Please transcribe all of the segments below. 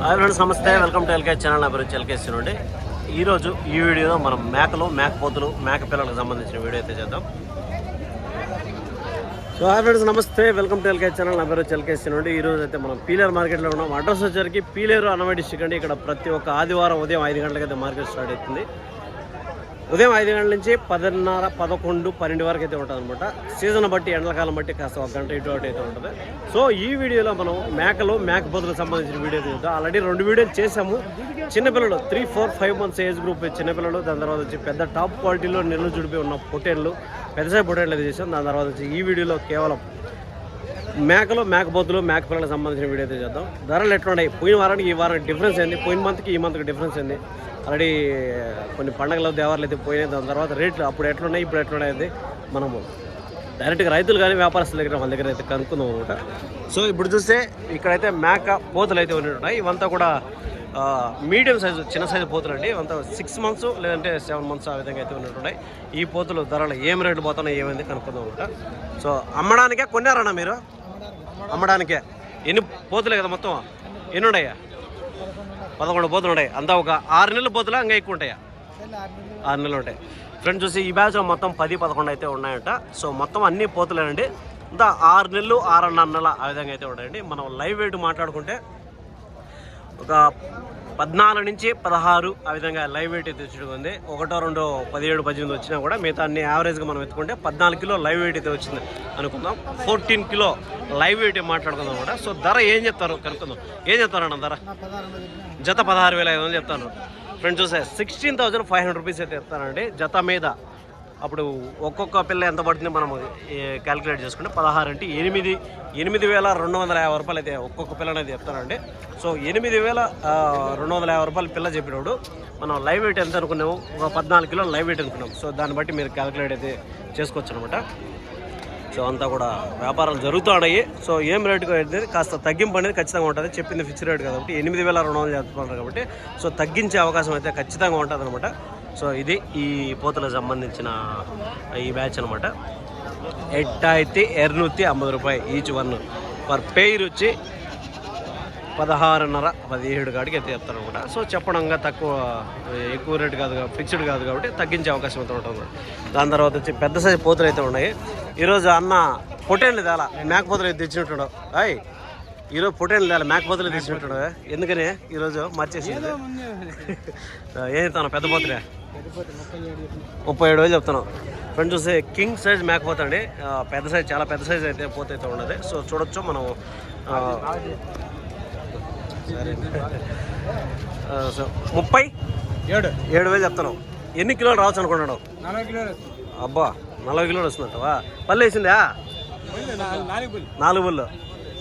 Hi సంస్థ నమస్తే. Welcome to L K channel. నా పేరు ఎల్కేసి నుండి ఈరోజు ఈ వీడియోలో మనం మేకలు మేకపోతులు మేక పిల్లలకు సంబంధించిన వీడియో అయితే చేద్దాం. సో హాయ్ ఫ్రెండ్స్ నమస్తే. Welcome to L K channel. నా పేరు ఎల్కేస్ నుండి ఈ రోజు అయితే మనం పీలేరు మార్కెట్లో ఉన్నాం. అడ్రస్ వచ్చరికి పీలేరు అన్నమయ్య డిస్ట్రిక్ట్ అండి ఇక్కడ ప్రతి ఒక్క ఆదివారం ఉదయం ఐదు గంటలకైతే అయితే మార్కెట్ స్టార్ట్ అవుతుంది. ఉదయం ఐదు గంటల నుంచి పదిన్నర పదకొండు పన్నెండు వరకు అయితే ఉంటుంది అనమాట సీజన్ బట్టి ఎండలకాలం బట్టి కాస్త ఒక గంట ఇటు అటు అయితే ఉంటుంది. సో ఈ వీడియోలో మనం మేకలు మేక మేకపోతులకు సంబంధించిన వీడియో చూద్దాం. ఆల్రెడీ రెండు వీడియోలు చేసాము చిన్నపిల్లలు three four five months age group చిన్నపిల్లలు దాని తర్వాత వచ్చి పెద్ద టాప్ క్వాలిటీలో నిల్వ జుడిపి ఉన్న పొటేళ్ళు పెద్ద పొటేళ్ళు అయితే చేసాం దాని తర్వాత వచ్చి ఈ వీడియోలో కేవలం మేకలు మేకపోతులు మేక పిల్లలకు సంబంధించిన వీడియో అయితే చేద్దాం. ధరలు ఎట్లున్నాయి? పోయిన వారానికి ఈ వారానికి డిఫరెన్స్ ఏంది? పోయిన మంత్కి ఈ మంత్కి డిఫరెన్స్ ఏంది? ఆల్రెడీ కొన్ని పండగల దేవాలయాలు అయితే పోయినాయి. దాని తర్వాత రేట్లు అప్పుడు ఎట్లున్నాయి ఇప్పుడు ఎట్లున్నాయి అది మనము డైరెక్ట్గా రైతులు కానీ వ్యాపారస్తుల దగ్గర వాళ్ళ దగ్గర అయితే కనుక్కుందాం అనమాట. సో ఇప్పుడు చూస్తే ఇక్కడైతే మేక పోతులు అయితే ఉన్నాయి ఇవంతా కూడా మీడియం సైజు చిన్న సైజు పోతులు అండి. ఇవంతా సిక్స్ మంత్స్ లేదంటే సెవెన్ మంత్స్ ఆ విధంగా అయితే ఉన్నట్టున్నాయి. ఈ పోతులు ధరలు ఏం రేట్లు పోతున్నాయి ఏమైంది కనుక్కుందాం అనమాట. సో అమ్మడానికే కొన్నారన్నా మీరు? అమ్మడానికే. ఎన్ని పోతులే కదా మొత్తం? ఎన్ని ఉన్నాయా? పదకొండు పోతులు ఉన్నాయి అంతా ఒక ఆరు నెలల పోతులా ఇంకా ఎక్కువ ఉంటాయా? ఆరు నెలలు. ఉంటాయి. ఫ్రెండ్స్ చూసి ఈ బ్యాచ్లో మొత్తం పది పదకొండు అయితే ఉన్నాయంట. సో మొత్తం అన్ని పోతులేనండి. అంతా ఆరు నెలలు ఆరున్నర నెలల ఆ విధంగా అయితే ఉన్నాయండి మనం లైవ్ వెయిట్ మాట్లాడుకుంటే ఒక పద్నాలుగు నుంచి పదహారు ఆ విధంగా లైవ్ వెయిట్ అయితే వచ్చి ఉంది. ఒకటో రెండో పదిహేడు పద్దెనిమిది వచ్చినా కూడా మిగతా అన్ని యావరేజ్గా మనం ఎత్తుకుంటే పద్నాలుగు కిలో లైవ్ వెయిట్ అయితే వచ్చింది అనుకుందాం. ఫోర్టీన్ కిలో లైవ్ వెయిట్ మాట్లాడుకుందాం కూడా. సో ధర ఏం చెప్తారు? కనుక్కుందాం. ఏం చెప్తారన్న ధర? జత పదహారు వేల ఐదు వందలు చెప్తాను. ఫ్రెండ్స్ చూసే sixteen thousand five hundred rupees అయితే చెప్తానండి. జత మీద అప్పుడు ఒక్కొక్క పిల్ల ఎంత పడుతుంది మనం క్యాలిక్యులేట్ చేసుకుంటే పదహారు అంటే ఎనిమిది ఎనిమిది వేల రెండు వందల యాభై రూపాయలు అయితే ఒక్కొక్క పిల్ల అనేది చెప్తానండి. సో ఎనిమిది వేల రెండు వందల యాభై రూపాయలు పిల్ల చెప్పినప్పుడు మనం లైవ్ వెయిట్ ఎంత అనుకున్నాము? ఒక పద్నాలుగు కిలోలు లైవ్ వెయిట్ అనుకున్నాం సో దాన్ని బట్టి మీరు క్యాలిక్యులేట్ అయితే చేసుకోవచ్చు అనమాట సో అంతా కూడా వ్యాపారాలు జరుగుతూ ఉన్నాయి. సో ఏం రేటుగా అయితే కాస్త తగ్గింపు అనేది ఖచ్చితంగా ఉంటుంది. చెప్పింది ఫిక్స్ రేట్ కాబట్టి ఎనిమిది వేల రెండు వందలు చెప్తున్నారు కాబట్టి సో తగ్గించే అవకాశం అయితే ఖచ్చితంగా ఉంటుంది అనమాట సో ఇది ఈ పోతులకు సంబంధించిన ఈ బ్యాచ్ అనమాట ఎట్టాయితి ఎర్నూతి అమ్మది రూపాయి ఈచ్ వన్ పర్ పేర్ వచ్చి పదహారున్నర పదిహేడు కాడికి అయితే చెప్తారు అనమాట సో చెప్పడంగా తక్కువ ఎక్కువ రేట్ కాదు ఫిక్స్డ్ కాదు కాబట్టి తగ్గించే అవకాశం అయితే ఉంటుంది. దాని తర్వాత వచ్చి పెద్ద సైజు పోతులు అయితే ఉన్నాయి. ఈరోజు అన్న పొటేన్లు తేలా మేక పోతులు అయితే తెచ్చినట్టుడు అయ్ ఈరోజు పొటేన్లు తేలా మేక పోతులు తెచ్చినట్టుడు ఎందుకని? ఈరోజు మార్చేసి ఏం చెప్తాను పెద్ద పోతులే? ముప్పై ఏడు వేలు చెప్తున్నాం. ఫ్రెండ్స్ చూస్తే కింగ్ సైజ్ మేకపోతే అండి పెద్ద సైజ్ చాలా పెద్ద సైజ్ అయితే పోతే అయితే ఉన్నది సో చూడొచ్చు మనం సో ముప్పై ఏడు. ఏడు వేలు చెప్తున్నాం. ఎన్ని కిలోలు రావచ్చు కిలోలు అబ్బా నలభై కిలోలు వస్తుందంటవా? పళ్ళు వేసిందా? నాలుగు పులి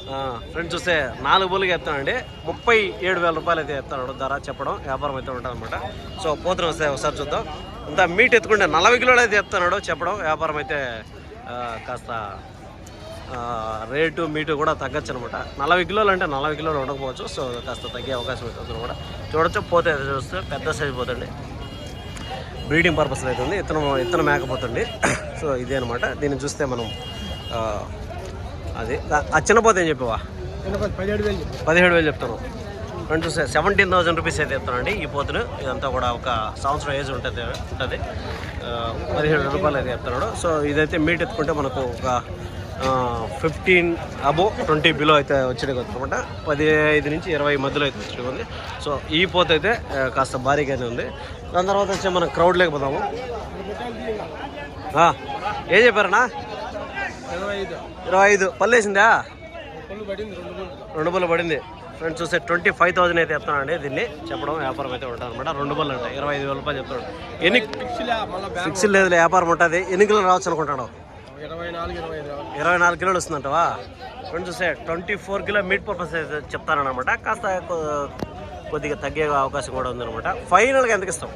ఫ్రెండ్ ఫ్రెండ్స్ చూస్తే నాలుగు బోలుగా ఎత్తానండి ముప్పై ఏడు వేల రూపాయలు అయితే ఎత్తాడు ధర చెప్పడం వ్యాపారం అయితే ఉంటుంది అనమాట సో పోతున్న వస్తే ఒకసారి చూద్దాం. అంతా మీట్ ఎత్తుకుంటే నలభై కిలోలు అయితే చెప్తున్నాడు చెప్పడం వ్యాపారం అయితే కాస్త రేటు మీటు కూడా తగ్గచ్చు అనమాట నలభై కిలోలు అంటే నలభై కిలోలు ఉండకపోవచ్చు సో కాస్త తగ్గే అవకాశం అయితే ఉంది అనమాట. చూడొచ్చు పోతే చూస్తే పెద్ద సైజ్ పోతుంది. బ్రీడింగ్ పర్పస్ అయితే ఉంది. ఇతను ఇతను మేకపోతుంది. సో ఇదే అనమాట. దీన్ని చూస్తే మనం అది. ఆ- ఆ చిన్న పోతే ఏం చెప్పావా? పదిహేడు వేలు పదిహేడు వేలు చెప్తాను. చూస్తే సెవెంటీన్ థౌసండ్ రూపీస్ అయితే చెప్తానండి ఈ పోతును. ఇదంతా కూడా ఒక సంవత్సరం ఏజ్ ఉంటుంది ఉంటుంది. పదిహేడు రూపాయలు అయితే చెప్తున్నాడు. సో ఇదైతే మీట్ ఎత్తుకుంటే మనకు ఒక ఫిఫ్టీన్ అబో ట్వంటీ బిలో అయితే వచ్చేది అనమాట పదిహేను నుంచి ఇరవై మధ్యలో అయితే వచ్చేది ఉంది సో ఈ పోత అయితే కాస్త భారీగానే ఉంది. దాని తర్వాత వచ్చి మనం క్రౌడ్ లేకపోతాము ఏం చెప్పారన్నా? ఇరవై ఐదు. పళ్ళు వేసిందా రెండు బళ్ళు పడింది. ఫ్రెండ్స్ చూస్తే ట్వంటీ ఫైవ్ థౌసండ్ అయితే చెప్తానండి దీన్ని చెప్పడం వ్యాపారం అయితే ఉంటుంది అనమాట రెండు బళ్ళు ఉంటాయి ఇరవై ఐదు వేల రూపాయలు చెప్తాడు ఎన్ని ఫిక్స్ లేదు వ్యాపారం ఉంటుంది. ఎన్ని కిలోలు రావచ్చు అనుకుంటాడు ఇరవై నాలుగు కిలోలు వస్తుందంటవా? ఫ్రెండ్స్ చూస్తే twenty four kilo meat purpose అయితే చెప్తానమాట కాస్త కొద్దిగా తగ్గే అవకాశం కూడా ఉందన్నమాట. ఫైనల్గా ఎంతకి ఇస్తాం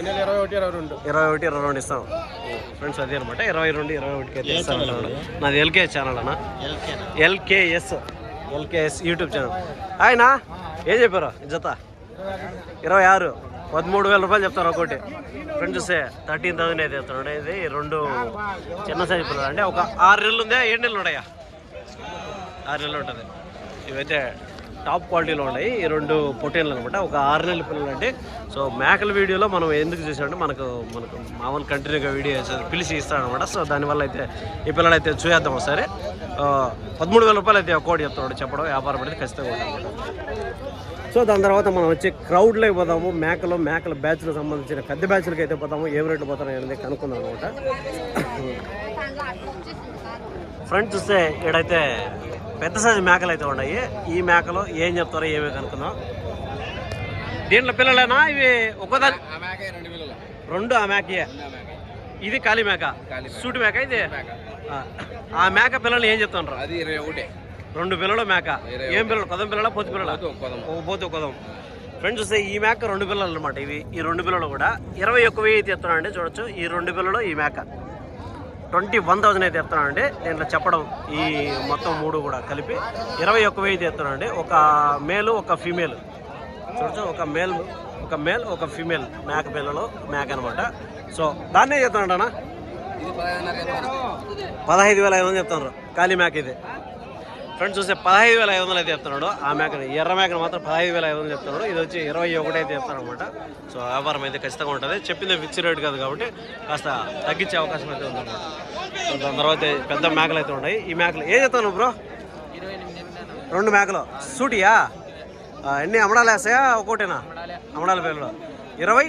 ఇరవై ఒకటి ఇరవై రెండు. ఇరవై ఒకటి ఇరవై రెండు ఇస్తాం. ఫ్రెండ్స్ అదే అనమాట ఇరవై రెండు ఇరవై ఒకటికి అయితే ఇస్తాను అన్నాడు. నాది ఎల్కే ఛానల్ అన్న. L K S L K S YouTube channel. ఆయన ఏం చెప్పారు జత? ఇరవై ఆరు. పదమూడు వేల రూపాయలు చెప్తారు ఒకటి ఫ్రెండ్ చూస్తే థర్టీన్ థౌసండ్ అయితే చెప్తాడు ఇది రెండు చిన్న సైజు పిల్లలు. అంటే ఒక ఆరు నెలలు ఉందా? ఏడు నెలలు ఉన్నాయా? ఆరు నెలలు ఉంటుంది. ఇవైతే టాప్ క్వాలిటీలో ఉన్నాయి. ఈ రెండు పొటీన్లు అనమాట ఒక ఆరు నెలల పిల్లలు అంటే సో మేకల వీడియోలో మనం ఎందుకు చేసామంటే మనకు మనకు మామూలు కంటిన్యూగా వీడియో పిలిచి ఇస్తాడనమాట సో దానివల్ల అయితే ఈ పిల్లలు అయితే చూసేద్దాం ఒకసారి. పదమూడు వేల రూపాయలు అయితే ఒక్కోటి చెప్తున్నాడు చెప్పడం వ్యాపారం అనేది ఖచ్చితంగా ఉంటుంది సో దాని తర్వాత మనం వచ్చి క్రౌడ్లోకి పోదాము. మేకలు మేకల బ్యాచ్లకు సంబంధించిన పెద్ద బ్యాచ్లకి అయితే పోతాము ఏం రేట్లు పోతాయి అనేది కనుక్కుందాం అనమాట ఫ్రంట్ చూస్తే ఇక్కడైతే పెద్ద సైజు మేకలు అయితే ఉన్నాయి. ఈ మేకలు ఏం చెప్తారో ఏమీ కనుక్కుందాం. దీంట్లో పిల్లలేనా? ఇవి మేక రెండు ఆ మేకయే ఇది కాళీ మేక? సూటి మేక ఇది? ఆ, మేక పిల్లలు ఏం చెప్తున్నారు అది ఒకటే. రెండు పిల్లలు మేక. ఏం పిల్లలు? కొదం పిల్లల? పొద్దు పిల్లల? పోతు కొదం ఫ్రెండ్స్ చూస్తే ఈ మేక రెండు పిల్లలు అనమాట ఇవి. ఈ రెండు పిల్లలు కూడా ఇరవై ఒక్క వెయ్యి అయితే ఎత్తున్నానండి చూడొచ్చు. ఈ రెండు పిల్లలు ఈ మేక. ట్వంటీ వన్ థౌసండ్ అయితే ఎత్తున్నానండి దీంట్లో చెప్పడం ఈ మొత్తం మూడు కూడా కలిపి ఇరవై ఒక్క వెయ్యి ఎత్తున్నానండి ఒక మేలు ఒక ఫీమేల్. చూడచ్చు ఒక మేల్ ఒక మేల్ ఒక ఫీమేల్. మేక పిల్లలు మేక అనమాట సో దాన్నే చెప్తున్నాడు అన్న? పదహైదు వేల ఐదు వందలు చెప్తున్నారు. ఖాళీ మేక ఇది. ఫ్రెండ్స్ చూస్తే పదహైదు వేల ఐదు వందలు అయితే చెప్తున్నాడు. ఆ మేకను ఎర్ర మేకను మాత్రం పదహైదు వేల ఐదు వందలు చెప్తున్నాడు. ఇది వచ్చి ఇరవై ఒకటి అయితే చెప్తారు అనమాట సో వ్యాపారం అయితే ఖచ్చితంగా ఉంటుంది. చెప్పింది ఫిక్స్ రేట్ కాదు కాబట్టి కాస్త తగ్గించే అవకాశం అయితే ఉందన్నమాట. దాని తర్వాత పెద్ద మేకలు అయితే ఉన్నాయి. ఈ మేకలు ఏం చెప్తాను బ్రో? రెండు మేకలు. సూటియా? ఎన్ని అమడాలు వేస్తాయా? ఒకటేనా అమడాల పేర్లు. ఇరవై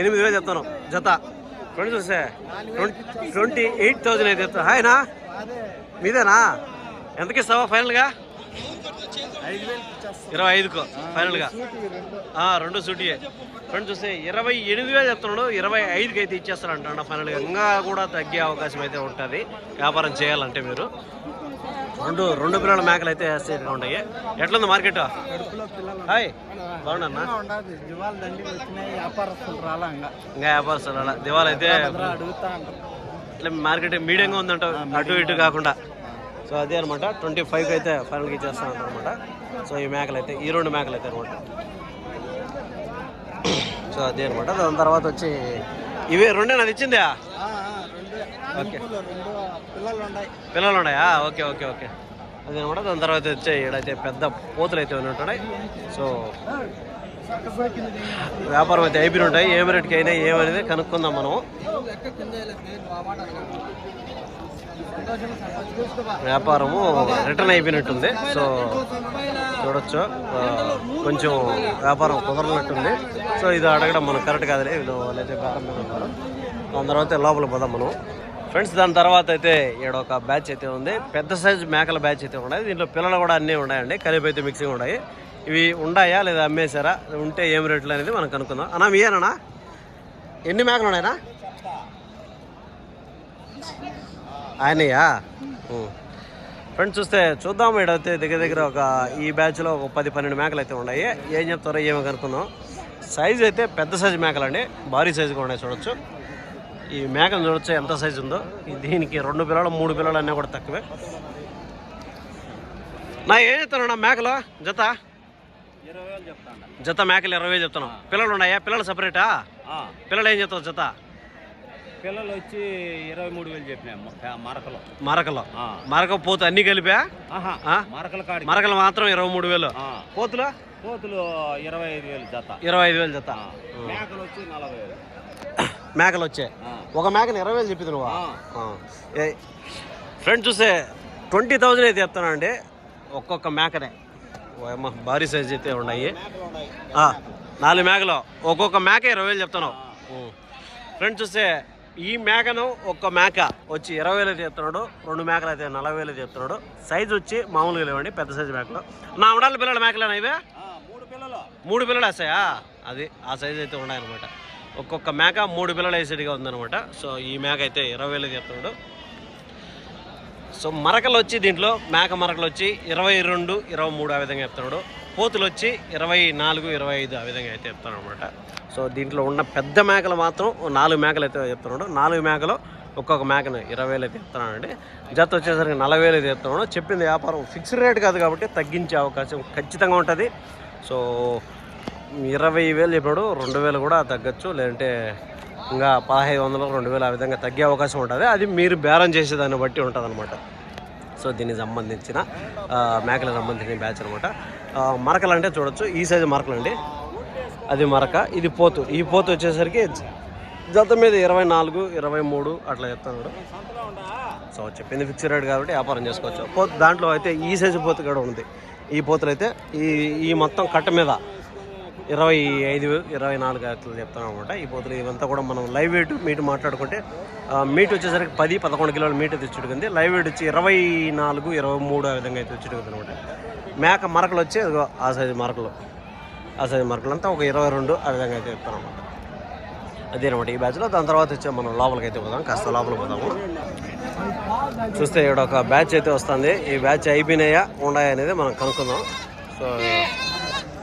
ఎనిమిది వేలు చెప్తాను. జత. ఫ్రెండ్స్ చూస్తే ట్వంటీ ఎయిట్ థౌజండ్ అయితే చెప్తాను హాయ్నా? మీదేనా? ఎంతకి ఇస్తావా ఫైనల్గా? ఇరవై ఐదుకు ఫైనల్గా. ఆ, రెండు సూటియే ఫ్రెండ్స్ చూస్తే ఇరవై ఎనిమిది వేలు చెప్తున్నాడు. ఇరవై ఐదుకి అయితే ఇచ్చేస్తాను అంటాడు ఫైనల్గా. ఇంకా కూడా తగ్గే అవకాశం అయితే ఉంటుంది. వ్యాపారం చేయాలంటే మీరు. రెండు రెండు పిల్లల మేకలు అయితే సేఫ్గా ఉంటాయి. ఎట్లుంది మార్కెట్? హాయ్. రాలా ఇంకా. వ్యాపారస్తులు అలా దివాళ అయితే ఇట్లా మార్కెట్ మీడియంగా ఉందంట. అటు ఇటు కాకుండా. సో అదే అనమాట ట్వంటీ ఫైవ్కి అయితే ఫైనల్గా ఇచ్చేస్తాను అనమాట సో ఈ మేకలు అయితే ఈ రెండు మేకలు అయితే అనమాట సో అదే అనమాట దాని తర్వాత వచ్చి ఇవి రెండే నాది ఇచ్చిందా? ఓకే. పిల్లలు ఉన్నాయి. పిల్లలు ఉన్నాయా? Okay okay okay. అదే అనమాట దాని తర్వాత వచ్చి ఈడైతే పెద్ద పోతులు అయితే ఉంటున్నాయి సో వ్యాపారం అయితే అయిపోయి ఉంటాయి. ఏం రేట్కి అయినా ఏమనేది కనుక్కుందాం మనం వ్యాపారము రిటర్న్ అయిపోయినట్టుంది. సో చూడొచ్చు. కొంచెం వ్యాపారం కుదరనట్టుంది. సో ఇది అడగడం మనం కరెక్ట్ కాదులే. వీళ్ళు వాళ్ళైతే ప్రారంభం ఉన్నారు. దాని తర్వాత లోపల పోదాం మనం. ఫ్రెండ్స్ దాని తర్వాత అయితే ఇక్కడ ఒక బ్యాచ్ అయితే ఉంది. పెద్ద సైజు మేకల బ్యాచ్ అయితే ఉన్నాయి. దీంట్లో పిల్లలు కూడా అన్నీ ఉన్నాయండి. కలిపి అయితే మిక్సింగ్ ఉన్నాయి. ఇవి ఉన్నాయా లేదా అమ్మేశారా? ఉంటే ఏం రేట్లు అనేది మనం కనుక్కుందాం. అన్నా మీయేనా ఎన్ని మేకలు ఉన్నాయనా ఆయనయ్యా ఫ్రెండ్స్ చూస్తే చూద్దాం ఇడైతే దగ్గర దగ్గర ఒక ఈ బ్యాచ్లో ఒక పది పన్నెండు మేకలు అయితే ఉన్నాయి. ఏం చెప్తారో ఏమో కనుక్కుందాం. సైజు అయితే పెద్ద సైజు మేకలు అండి. భారీ సైజుగా ఉన్నాయి చూడొచ్చు. ఈ మేకను చూడొచ్చు ఎంత సైజు ఉందో. దీనికి రెండు పిల్లలు మూడు పిల్లలు అన్నీ కూడా తక్కువే. నా ఏం చెప్తాను నా మేకలు? జత? జత మేకలు ఇరవై చెప్తున్నాం. పిల్లలు ఉన్నాయా? పిల్లలు సపరేటా పిల్లలు ఏం చెప్తావు జత? పిల్లలు వచ్చి ఇరవై మూడు వేలు చెప్పినాయి మరకలు. మరకలు. మరక పోతు అన్నీ కలిపా? మరకల కాడి మరకలు మాత్రం ఇరవై మూడు వేలు. పోతులు? కోతులు ఇరవై ఐదు వేలు జత. ఇరవై ఐదు వేలు జత. మేకలు వచ్చి నలభై వేలు. మేకలు వచ్చాయి ఒక మేకని ఇరవై వేలు చెప్పింది నువ్వు? ఫ్రెండ్ చూస్తే ట్వంటీ థౌజండ్ అయితే చెప్తానండి ఒక్కొక్క మేకనే. భారీ సైజ్ అయితే ఉన్నాయి. నాలుగు మేకలు ఒక్కొక్క మేక ఇరవై వేలు చెప్తాను ఫ్రెండ్ చూస్తే ఈ మేకను ఒక్క మేక వచ్చి ఇరవై వేలు అయితే చెప్తున్నాడు రెండు మేకలు అయితే నలభై వేలు అయితే చెప్తున్నాడు సైజ్ వచ్చి మామూలుగా లేవండి పెద్ద సైజు మేకలు. నా ఉండాలి పిల్లల మేకలేనా ఇవే? మూడు పిల్లలు. మూడు పిల్లలు వేస్తాయా అది ఆ సైజ్ అయితే ఉన్నాయన్నమాట. ఒక్కొక్క మేక మూడు పిల్లలు వేసేటిగా ఉందన్నమాట. సో ఈ మేక అయితే ఇరవై వేలు చెప్తున్నాడు సో మరకలు వచ్చి దీంట్లో మేక మరకలు వచ్చి ఇరవై రెండు ఇరవై మూడు ఆ విధంగా చెప్తున్నాడు. పోతులు వచ్చి ఇరవై నాలుగు ఇరవై ఐదు ఆ విధంగా అయితే చెప్తాడు అనమాట సో దీంట్లో ఉన్న పెద్ద మేకలు మాత్రం నాలుగు మేకలు అయితే చెప్తున్నాడు. నాలుగు మేకలు ఒక్కొక్క మేకను ఇరవై వేలు అయితే చెప్తున్నానండి జత వచ్చేసరికి నలభై వేలు అయితే చెప్తున్నాడు. చెప్పింది వ్యాపారం ఫిక్స్డ్ రేట్ కాదు కాబట్టి తగ్గించే అవకాశం ఖచ్చితంగా ఉంటుంది. సో ఇరవై వేలు చెప్పాడు. రెండు వేలు కూడా తగ్గచ్చు. లేదంటే ఇంకా పదహైదు వందలు రెండు వేలు ఆ విధంగా తగ్గే అవకాశం ఉంటుంది. అది మీరు బేరం చేసేదాన్ని బట్టి ఉంటుంది అనమాట సో దీనికి సంబంధించిన మేకల మేకలకు సంబంధించిన బ్యాచ్ అనమాట మరకలు అంటే చూడొచ్చు. ఈ సైజు మరకలు అండి. అది మరక ఇది పోతు. ఈ పోతు వచ్చేసరికి జత మీద ఇరవై నాలుగు ఇరవై మూడు అట్లా చెప్తున్నాడు. సో చెప్పింది ఫిక్స్ రేట్ కాబట్టి వ్యాపారం చేసుకోవచ్చు. పోతు దాంట్లో అయితే ఈ సైజు పోతు కూడా ఉంది. ఈ పోతులు అయితే ఈ ఈ మొత్తం కట్ట మీద ఇరవై ఐదు ఇరవై నాలుగు అట్లా చెప్తాం అనమాట ఈ పోతులు ఇవంతా కూడా మనం లైవ్ వెయిట్ మీట్ మాట్లాడుకుంటే మీట్ వచ్చేసరికి పది పదకొండు కిలోల మీట్ తెచ్చుడుకుంది లైవ్ వెయిట్ వచ్చి ఇరవై నాలుగు ఇరవై మూడు ఆ విధంగా అయితే తెచ్చుడుకుంది అనమాట మేక మరకలు వచ్చి ఇదిగో ఆ సైజు మరకలు. ఆ సైజు మరకలు అంతా ఒక ఇరవై రెండు ఆ విధంగా అయితే చెప్తాను అనమాట అదేనమాట ఈ బ్యాచ్లో దాని తర్వాత వచ్చే మనం లోపలికి అయితే పోదాం. కాస్త లోపల పోదాము. చూస్తే ఇక్కడ ఒక బ్యాచ్ అయితే వస్తుంది. ఈ బ్యాచ్ అయిపోయినాయా ఉన్నాయా అనేది మనం కనుక్కుందాం. సో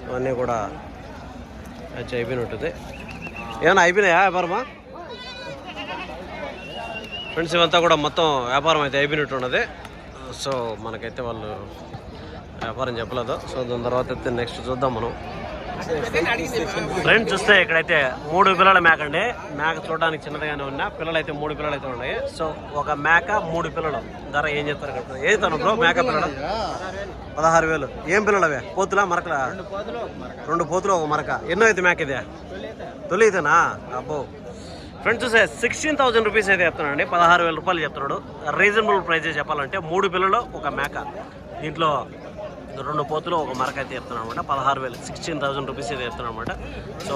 ఇవన్నీ కూడా బ్యాచ్ అయిపోయినట్టుంది ఏమన్నా అయిపోయినాయా వ్యాపారమా? ఫ్రెండ్స్ ఇవంతా కూడా మొత్తం వ్యాపారం అయితే అయిపోయినట్టు ఉన్నది. సో మనకైతే వాళ్ళు వ్యాపారం చెప్పలేదు. సో దాని తర్వాత అయితే నెక్స్ట్ చూద్దాం మనం. ఫ్రెండ్స్ చూస్తే ఇక్కడైతే మూడు పిల్లల మేక అండి. మేక చూడడానికి చిన్నదిగానే ఉన్నా పిల్లలు అయితే మూడు పిల్లలు అయితే ఉన్నాయి. సో ఒక మేక మూడు పిల్లలు. ధర ఏం చెప్తారు ఇక్కడ? ఏది బ్రో మేక పిల్లలు? పదహారు వేలు. ఏం పిల్లలు అవే? పోతులా మరకలా? రెండు పోతులు ఒక మరక. ఎన్నో అయితే మేక ఇదే? తొలి ఇదేనా? అబ్బో. ఫ్రెండ్స్ చూసే సిక్స్టీన్ థౌసండ్ రూపీస్ అయితే చెప్తున్నాడు అండి పదహారు వేల రూపాయలు చెప్తున్నాడు. రీజనబుల్ ప్రైస్ చెప్పాలంటే మూడు పిల్లలు ఒక మేక. దీంట్లో రెండు పోతులు ఒక మరక అయితే చెప్తున్నాను అనమాట పదహారు వేలు సిక్స్టీన్ థౌసండ్ రూపీస్ అయితే చెప్తున్నాను అనమాట సో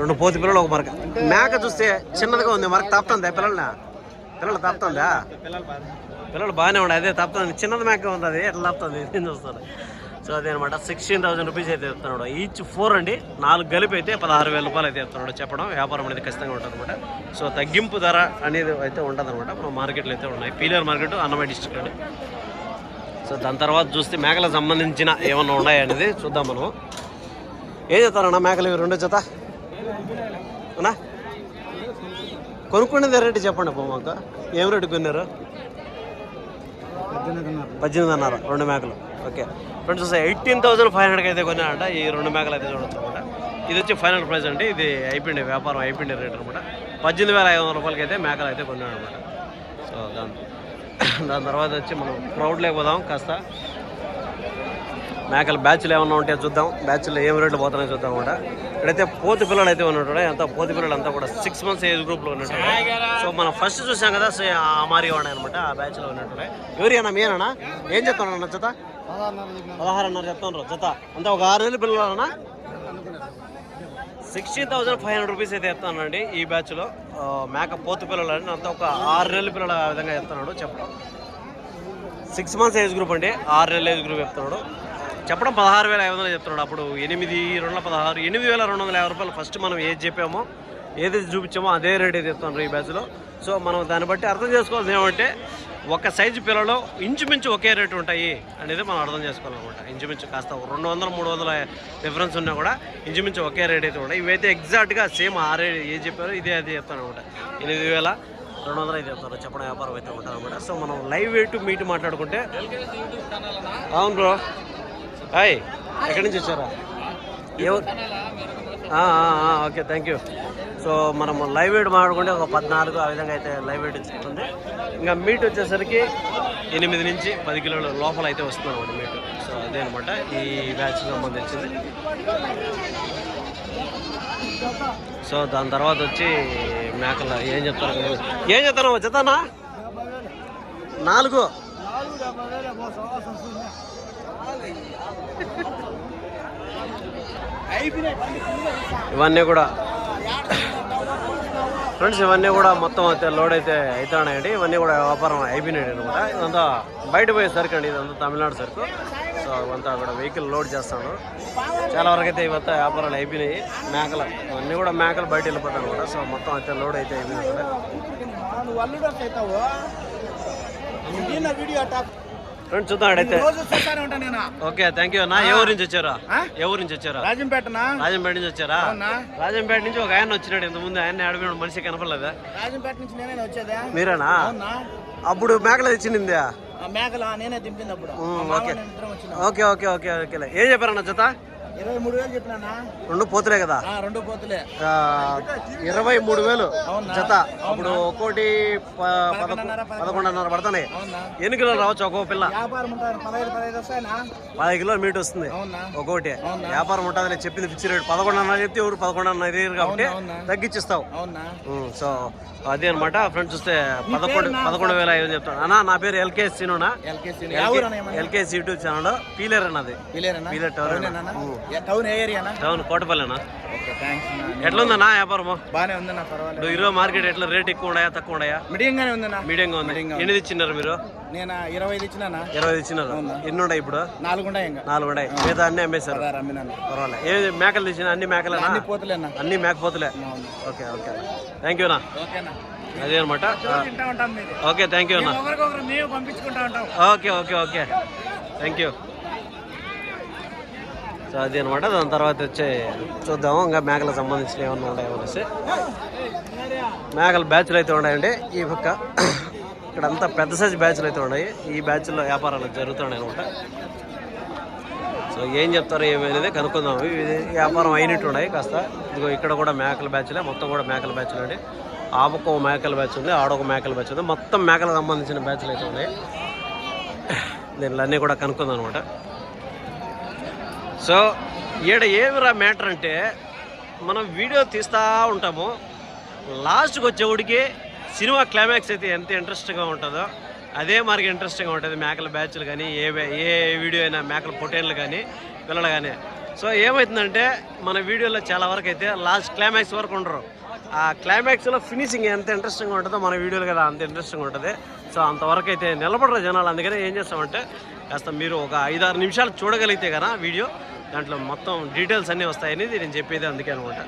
రెండు పోతు పిల్లలు ఒక మరక. మేక చూస్తే చిన్నదిగా ఉంది మరక తప్పుతుందా పిల్లల్ని? పిల్లలు తప్పుతుందా పిల్లలు బాగానే ఉండే అదే తప్పుతుంది చిన్నది మేక ఉంది అది ఎట్లా తప్పుతుంది నేను చూస్తాను. సో అదే అనమాట సిక్స్టీన్ థౌసండ్ రూపీస్ అయితే చెప్తున్నాడు ఈచ్ ఫోర్ అండి నాలుగు కలిపి అయితే పదహారు వేల రూపాయలు అయితే చెప్తున్నాడు చెప్పడం. వ్యాపారం అనేది ఖచ్చితంగా ఉంటుంది అనమాట సో తగ్గింపు ధర అనేది అయితే ఉంటుంది అనమాట మన మార్కెట్లో అయితే ఉన్నాయి. పీలియర్ మార్కెట్ అన్నమయ్య డిస్ట్రిక్ట్ అండి. సో దాని తర్వాత చూస్తే మేకలకు సంబంధించిన ఏమన్నా ఉన్నాయనేది చూద్దాం మనం. ఏం చెప్తారన్నా మేకలు ఇవి రెండో జత? అన్నా కొనుక్కునేది రేటు చెప్పండి పోమాక ఏం రేటు కొన్నారు? పద్దెనిమిదిన్నర రెండు మేకలు. ఓకే. ఫ్రెండ్స్ చూస్తే ఎయిటీన్ థౌసండ్ ఫైవ్ హండ్రెడ్కి అయితే కొన్నారంట. ఈ రెండు మేకలు అయితే చూడొచ్చు అనమాట ఇది వచ్చి ఫైనల్ ప్రైస్ అండి. ఇది అయిపోయింది వ్యాపారం అయిపోయింది రేట్ అనమాట పద్దెనిమిది వేల ఐదు వందల రూపాయలకి అయితే మేకలు అయితే కొన్నాడు అనమాట సో దాని దాని తర్వాత వచ్చి మనం క్రౌడ్ లేకపోదాం కాస్త. మేకల బ్యాచ్లు ఏమన్నా ఉంటే చూద్దాం. బ్యాచ్లో ఏం రేట్లు పోతున్నాయో చూద్దాం కూడా. ఇక్కడైతే పోతు పిల్లలు అయితే ఉన్నట్టు అంతా పోతు పిల్లలు అంతా కూడా సిక్స్ మంత్స్ ఏజ్ గ్రూప్లో ఉన్నట్టు సో మనం ఫస్ట్ చూసాం కదా సో ఆ మారి ఉన్నాయి అనమాట ఆ బ్యాచ్లో ఉన్నట్టు ఎవరికైనా మీరేనా ఏం చెప్తాను అన్న జత? పదహారున్నర చెప్తాను జత. అంతా ఒక ఆరు నెలల పిల్లలనా sixteen thousand five hundred rupees అయితే చెప్తానండి ఈ బ్యాచ్లో. మేక పోతు పిల్లలు అని అంతా ఒక ఆరు నెలల పిల్లల విధంగా చెప్తున్నాడు చెప్పడం. సిక్స్ మంత్స్ ఏజ్ గ్రూప్ అండి ఆరు నెలల ఏజ్ గ్రూప్ చెప్తున్నాడు చెప్పడం పదహారు వేల ఐదు వందలు చెప్తున్నాడు. అప్పుడు ఎనిమిది రెండు వందల పదహారు ఎనిమిది వేల రెండు వందల యాభై రూపాయలు ఫస్ట్ మనం ఏది చెప్పామో ఏది చూపించామో అదే రేట్ అయితే చెప్తున్నాడు ఈ బ్యాచ్లో. సో మనం దాన్ని బట్టి అర్థం చేసుకోవాల్సింది ఏమంటే ఒక సైజు పిల్లలు ఇంచుమించు ఒకే రేటు ఉంటాయి అనేది మనం అర్థం చేసుకోవాలన్నమాట. ఇంచుమించు కాస్త రెండు వందల మూడు వందల డిఫరెన్స్ ఉన్నా కూడా ఇంచుమించు ఒకే రేట్ అయితే ఉంటాయి. ఇవైతే ఎగ్జాక్ట్గా సేమ్ ఆ రేట్ ఏది చెప్పారో ఇదే అది చెప్తాను అనమాట ఎనిమిది వేల రెండు వందలు అయితే చెప్తారు. చెప్పడం వ్యాపారం అయితే ఉంటుంది అనమాట సో మనం లైవ్ వెయిట్ మీట్ మాట్లాడుకుంటే అవును బ్రో. హాయ్. ఎక్కడి నుంచి వచ్చారా? ఓకే థ్యాంక్ యూ సో మనం లైవ్ వెయిట్ మాట్లాడుకుంటే ఒక పద్నాలుగు ఆ విధంగా అయితే లైవ్ వెయిట్ ఇస్తుంది ఇంకా మీట్ వచ్చేసరికి ఎనిమిది నుంచి పది కిలోల లోపల అయితే వస్తుంది అనమాట మీట్. సో అదే అనమాట ఈ బ్యాచ్ సంబంధించింది. సో దాని తర్వాత వచ్చి మేకల ఏం చెప్తారు? ఏం చెప్తాను చెప్తానా? నాలుగు. ఇవన్నీ కూడా ఫ్రెండ్స్ ఇవన్నీ కూడా మొత్తం అయితే లోడ్ అయితే అవుతున్నాయండి ఇవన్నీ కూడా వ్యాపారం అయిపోయినాయి అనమాట ఇదంతా బయట పోయే సరుకు అండి ఇదంతా తమిళనాడు సరుకు. సో ఇవంతా కూడా వెహికల్ లోడ్ చేస్తాను. చాలా వరకు అయితే ఇవంతా వ్యాపారాలు అయిపోయినాయి. మేకలు ఇవన్నీ కూడా మేకలు బయట వెళ్ళిపోతాయి అనమాట సో మొత్తం అయితే లోడ్ అయితే అయిపోయినాయి అనమాట ఫ్రెండ్స్ చూద్దాం నేను. ఓకే థ్యాంక్ యూ అన్న. ఊరు నుంచి వచ్చారా? ఊరు నుంచి వచ్చారా? రాజంపేటనా? రాజంపేట నుంచి వచ్చారా? రాజంపేట నుంచి ఒక ఆయన వచ్చినాడు ఇంతకుముందు. ఆయన ఆడపోయిన మనిషి కనపడలేదా? రాజంపేట నుంచి నేనే వచ్చేదా? మీరేనా? అప్పుడు మేకలు తెచ్చింది ఆ మేకల? నేనే వచ్చినాం. ఓకే ఓకే ఓకే ఓకే ఏం చెప్పారన్న జత? ఇరవై మూడు వేలు చెప్పినా రెండు పోతులే కదా. రెండు పోతులే. ఇరవై మూడు వేలు? జత. అప్పుడు ఒక్కోటి పదకొండున్నర పడుతున్నాయి ఎన్ని కిలోలు రావచ్చు ఒక్కో పిల్ల? పదహైదు కిలోలు మీట్ వస్తుంది. ఒక్కోటి? వ్యాపారం ఉంటుంది చెప్పింది ఫిక్స్ రేట్ పదకొండున్నర చెప్తే ఎవరు పదకొండున్నర ఇయ్యరు కాబట్టి? తగ్గించిస్తావు. సో అదే అనమాట ఫ్రెండ్స్ చూస్తే పదకొండు పదకొండు వేల ఐదు చెప్తాను. అన్న నా పేరు ఎల్కేఎస్ సీనునా? ఊరు? ఎల్కేఎస్ యూట్యూబ్ ఛానల్ పీలేర్ అన్నది వీలేరేనా? వీలే టౌన్. ఏ ఏరియానా? టౌన్ కోటపల్లినా? ఓకే థ్యాంక్స్ ఎట్లుందన్నా వ్యాపారము? బాగానే ఉందన్నా పర్వాలేదు. మార్కెట్ ఎట్లా రేట్ ఎక్కువ ఉన్నాయా తక్కువ ఉన్నాయా? మీడియంగానే ఉందన్నా. మీడియంగా ఉంది. ఎన్ని ఇచ్చినారు మీరు? నేను ఇరవై ఐదు ఇచ్చినానా ఇరవై ఇచ్చినారు? ఎన్ని ఉన్నాయి ఇప్పుడు? నాలుగు ఉన్నాయి నాలుగు ఉన్నాయి మిగతా అన్ని అమ్మేశారు. పర్వాలేదు ఏ మేకలు తెచ్చిన అన్ని మేకలేనా? అన్ని పోతులేనా అన్ని మేకపోతులే అవును. Okay okay. థ్యాంక్ యూ నా ఓకేనా? అదే అనమాట ఓకే థ్యాంక్ యూ అన్న. Okay okay okay. Thank you so అది అనమాట దాని తర్వాత వచ్చి చూద్దాము. ఇంకా మేకలకు సంబంధించిన ఏమన్నా ఉన్నాయో అనేసి. మేకల బ్యాచ్లు అయితే ఉన్నాయండి. ఈ పక్క ఇక్కడ అంతా పెద్ద సైజు బ్యాచ్లు అయితే ఉన్నాయి. ఈ బ్యాచ్లో వ్యాపారాలు జరుగుతున్నాయి అనమాట సో ఏం చెప్తారో ఏమనేది అనేది కనుక్కుందాం. ఇది వ్యాపారం అయినట్టు ఉన్నాయి కాస్త. ఇదిగో ఇక్కడ కూడా మేకల బ్యాచ్లే. మొత్తం కూడా మేకల బ్యాచ్లు అండి. ఆ పక్క ఒక మేకల బ్యాచ్ ఉంది ఆడొక మేకల బ్యాచ్ ఉంది. మొత్తం మేకలకు సంబంధించిన బ్యాచ్లు అయితే ఉన్నాయి. దీనిలో అన్నీ కూడా కనుక్కుందాం అనమాట సో ఈడ ఏమిరా మ్యాటర్ అంటే మనం వీడియో తీస్తూ ఉంటాము. లాస్ట్కి వచ్చేవాడికి సినిమా క్లైమాక్స్ అయితే ఎంత ఇంట్రెస్టింగ్గా ఉంటుందో అదే మనకి ఇంట్రెస్టింగ్గా ఉంటుంది. మేకల బ్యాచ్లు కానీ ఏ ఏ వీడియో అయినా మేకల పొటేన్లు కానీ పిల్లలు కానీ సో ఏమవుతుందంటే మన వీడియోలో చాలా వరకు అయితే లాస్ట్ క్లైమాక్స్ వరకు ఉండరు. ఆ క్లైమాక్స్లో ఫినిషింగ్ ఎంత ఇంట్రెస్టింగ్గా ఉంటుందో మన వీడియోలు కదా అంత ఇంట్రెస్టింగ్ ఉంటుంది. సో అంతవరకు అయితే నిలబడరు జనాలు. అందుకనే ఏం చేస్తామంటే కాస్త మీరు ఒక ఐదారు నిమిషాలు చూడగలిగితే కదా వీడియో దాంట్లో మొత్తం డీటెయిల్స్ అన్నీ వస్తాయని నేను చెప్పేది అందుకే అనమాట.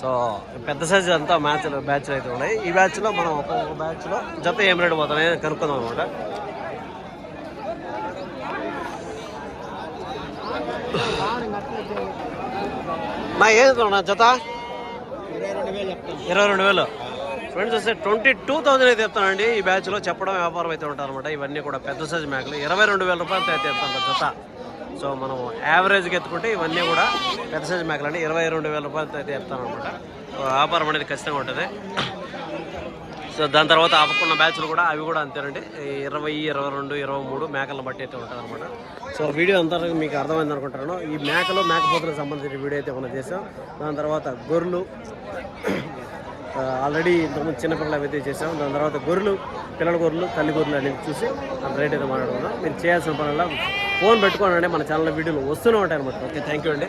సో పెద్ద సైజు అంతా మ్యాచ్లు బ్యాచ్లు అయితే ఉన్నాయి. ఈ బ్యాచ్లో మనం ఒక్కొక్క బ్యాచ్లో జత ఏం రేటు పోతున్నాయి కనుక్కుందాం అనమాట. నా ఏది నా జత? ఇరవై రెండు వేలు. ఫ్రెండ్స్ వస్తే ట్వంటీ టూ థౌసండ్ అయితే చెప్తానండి. ఈ బ్యాచ్లో చెప్పడం వ్యాపారం అయితే ఉంటారనమాట ఇవన్నీ కూడా పెద్ద సైజు మేకలు. ఇరవై రెండు వేల రూపాయలతో అయితే చెప్తాను జత. సో మనం యావరేజ్కి ఎత్తుకుంటే ఇవన్నీ కూడా పెద్ద సైజ్ మేకలు అండి ఇరవై రెండు వేల రూపాయలతో అయితే చెప్తాను అనమాట వ్యాపారం అనేది ఖచ్చితంగా ఉంటుంది. సో దాని తర్వాత ఆపకున్న బ్యాచ్లు కూడా అవి కూడా అంతేనండి. ఇరవై ఇరవై రెండు ఇరవై మూడు మేకలను బట్టి అయితే ఉంటుంది అనమాట సో వీడియో అంతా మీకు అర్థమైంది అనుకుంటాను ఈ మేకలు మేకపోతులకు సంబంధించిన వీడియో అయితే మనం చేసాం దాని తర్వాత గొర్రెలు ఆల్రెడీ ఇంతకుముందు చిన్నపిల్లలు అయితే చేసాం దాని తర్వాత గొర్రెలు పిల్లల గొర్రెలు తల్లి గొర్రెలు అనేది చూసి ఆ రేట్ అయితే మాట్లాడుకుందాం. మీరు చేయాల్సిన పనుల్లో ఫోన్ పెట్టుకోనండి మన ఛానల్లో వీడియోలు వస్తూనే ఉంటాయి అనమాట ఓకే థ్యాంక్ యూ అండి.